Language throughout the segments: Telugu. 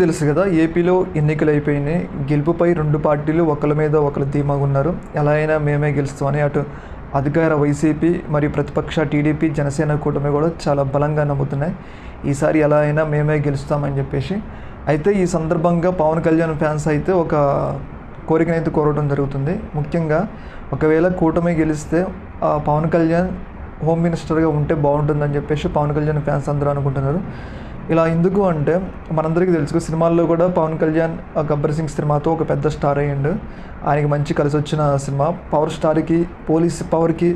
తెలుసు కదా ఏపీలో ఎన్నికలు అయిపోయినాయి గెలుపుపై రెండు పార్టీలు ఒకరి మీద ఒకరు ధీమాగా ఉన్నారు. ఎలా అయినా మేమే గెలుస్తామని అటు అధికార వైసీపీ మరియు ప్రతిపక్ష టీడీపీ జనసేన కూటమి కూడా చాలా బలంగా నమ్ముతున్నాయి. ఈసారి ఎలా అయినా మేమే గెలుస్తామని చెప్పేసి. అయితే ఈ సందర్భంగా పవన్ కళ్యాణ్ ఫ్యాన్స్ అయితే ఒక కోరికనైతే కోరడం జరుగుతుంది. ముఖ్యంగా ఒకవేళ కూటమి గెలిస్తే పవన్ కళ్యాణ్ హోమ్ మినిస్టర్గా ఉంటే బాగుంటుందని చెప్పేసి పవన్ కళ్యాణ్ ఫ్యాన్స్ అందరూ అనుకుంటున్నారు. ఇలా ఎందుకు అంటే మనందరికీ తెలుసు సినిమాల్లో కూడా పవన్ కళ్యాణ్ గబ్బర్ సింగ్ సినిమాతో ఒక పెద్ద స్టార్ అయ్యిండు. ఆయనకి మంచి కలిసి వచ్చిన సినిమా. పవర్ స్టార్కి పోలీస్ పవర్కి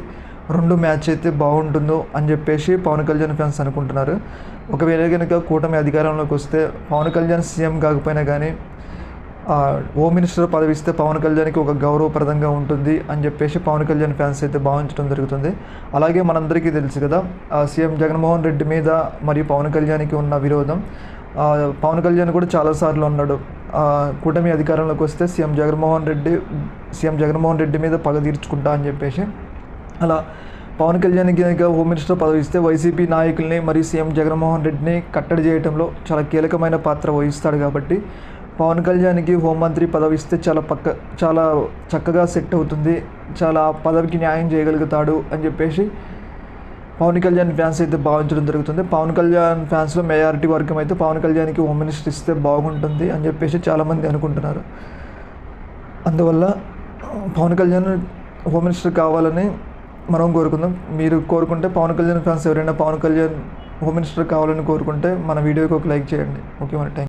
రెండు మ్యాచ్ అయితే బాగుంటుందో అని చెప్పేసి పవన్ కళ్యాణ్ ఫ్యాన్స్ అనుకుంటున్నారు. ఒకవేళ కనుక కూటమి అధికారంలోకి వస్తే పవన్ కళ్యాణ్ సీఎం కాకపోయినా కానీ హోమ్ మినిస్టర్ పదవి ఇస్తే పవన్ కళ్యాణ్కి ఒక గౌరవప్రదంగా ఉంటుంది అని చెప్పేసి పవన్ కళ్యాణ్ ఫ్యాన్స్ అయితే భావించడం జరుగుతుంది. అలాగే మనందరికీ తెలుసు కదా సీఎం జగన్మోహన్ రెడ్డి మీద మరియు పవన్ కళ్యాణ్కి ఉన్న విరోధం. పవన్ కళ్యాణ్ కూడా చాలాసార్లు అన్నాడు కూటమి అధికారంలోకి వస్తే సీఎం జగన్మోహన్ రెడ్డి సీఎం జగన్మోహన్ రెడ్డి మీద పగ తీర్చుకుంటా అని చెప్పేసి. అలా పవన్ కళ్యాణ్కి కనుక హోమ్ మినిస్టర్ పదవి ఇస్తే వైసీపీ నాయకుల్ని మరియు సీఎం జగన్మోహన్ రెడ్డిని కట్టడి చేయడంలో చాలా కీలకమైన పాత్ర వహిస్తాడు కాబట్టి పవన్ కళ్యాణ్కి హోంమంత్రి పదవి ఇస్తే చాలా పక్క చాలా చక్కగా సెట్ అవుతుంది. చాలా పదవికి న్యాయం చేయగలుగుతాడు అని చెప్పేసి పవన్ కళ్యాణ్ ఫ్యాన్స్ అయితే భావించడం జరుగుతుంది. పవన్ కళ్యాణ్ ఫ్యాన్స్లో మెజారిటీ వర్గం అయితే పవన్ కళ్యాణ్కి హోమ్ మినిస్టర్ ఇస్తే బాగుంటుంది అని చెప్పేసి చాలామంది అనుకుంటున్నారు. అందువల్ల పవన్ కళ్యాణ్ హోమ్ మినిస్టర్ కావాలని మనం కోరుకుందాం. మీరు కోరుకుంటే పవన్ కళ్యాణ్ ఫ్యాన్స్ ఎవరైనా పవన్ కళ్యాణ్ హోమ్ మినిస్టర్ కావాలని కోరుకుంటే మన వీడియోకి ఒక లైక్ చేయండి. ఓకే మన థ్యాంక్